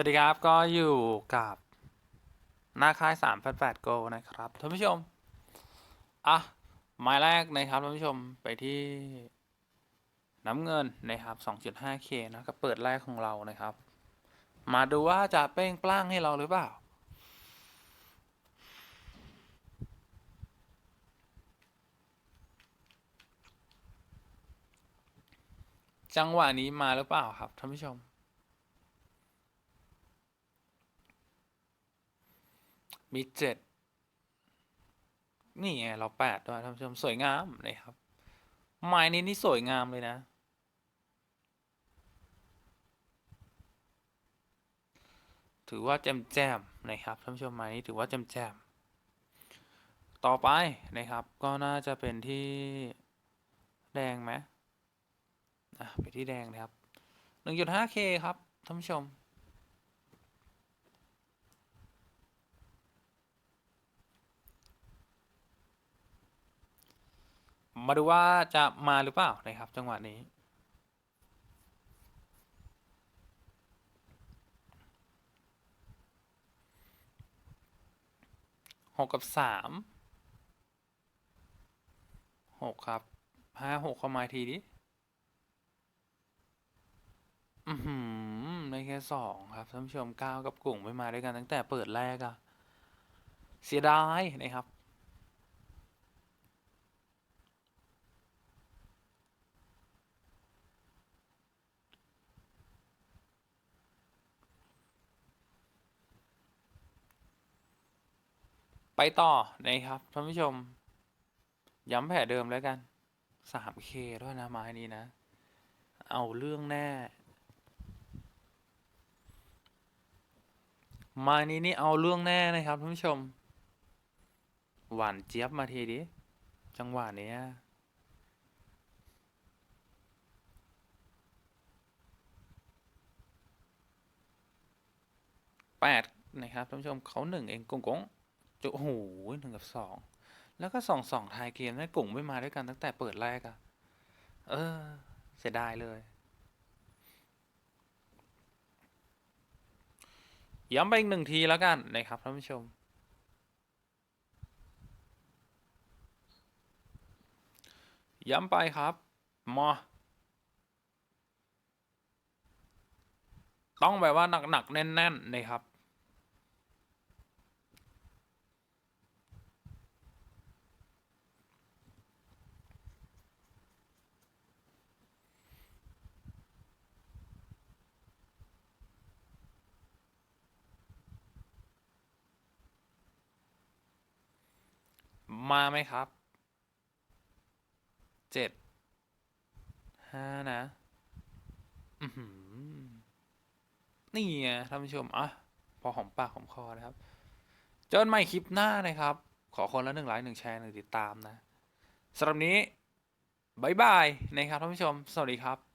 สวัสดีครับ ก็อยู่กับหน้าค่าย388 Go นะครับท่านผู้ชม อะหมายแรกนะครับท่านผู้ชมไปที่น้ำเงินนะครับ 2.5K นะกับเปิดแรกของเรานะครับ มาดูว่าจะเป้งปล้างให้เราหรือเปล่า จังหวะนี้มาหรือเปล่าครับท่านผู้ชม มีเจ็ดนี่ไงเราแปดด้วยท่านผู้ชมสวยงามนะครับไม้นี้นี่สวยงามเลยนะ ถือว่าแจมแจมนะครับท่านผู้ชมไม้นี้ถือว่าแจมแจมต่อไปนะครับ ก็น่าจะเป็นที่แดงไหมอะไปที่แดงนะครับ 1.5K ครับท่านผู้ชม มาดูว่าจะมาหรือเปล่านะครับ จังหวะนี้ หกกับสามหกครับห้าหกเข้ามาทีดิอือหือได้แค่สองครับท่านผู้ชมเก้ากับกลุ่มไม่มาด้วยกันตั้งแต่เปิดแรกอะเสียดายนะครับ ไปต่อนะครับท่านผู้ชม ย้ำแผนเดิมแล้วกัน 3K ด้วยนะไม้นี้นะ เอาเรื่องแน่ไม้นี้นี่เอาเรื่องแน่นะครับท่านผู้ชม หวานเจี๊ยบมาทีดิ จังหวะเนี้ยแปดนะครับท่านผู้ชมเขาหนึ่งเองกงกง จุโอ้โหหนึ่งกับสอง แล้วก็สองสองทายเกมนั่นกลุ่มไม่มาด้วยกันตั้งแต่เปิดแรกอะเออ เสียดายเลยย้ำไปอีกหนึ่งทีแล้วกันนะครับท่านผู้ชม ย้ำไปครับ มา ต้องแบบว่าหนักๆแน่นๆนะครับ มาไหมครับเจ็ดห้านะนี่ไงท่านผู้ชมอะพอหอมปากหอมคอนะครับจนใหม่คลิปหน้านะครับ ขอคนละหนึ่งไลค์หนึ่งแชร์หนึ่งติดตามนะสำหรับนี้บายบายนะครับท่านผู้ชม สวัสดีครับ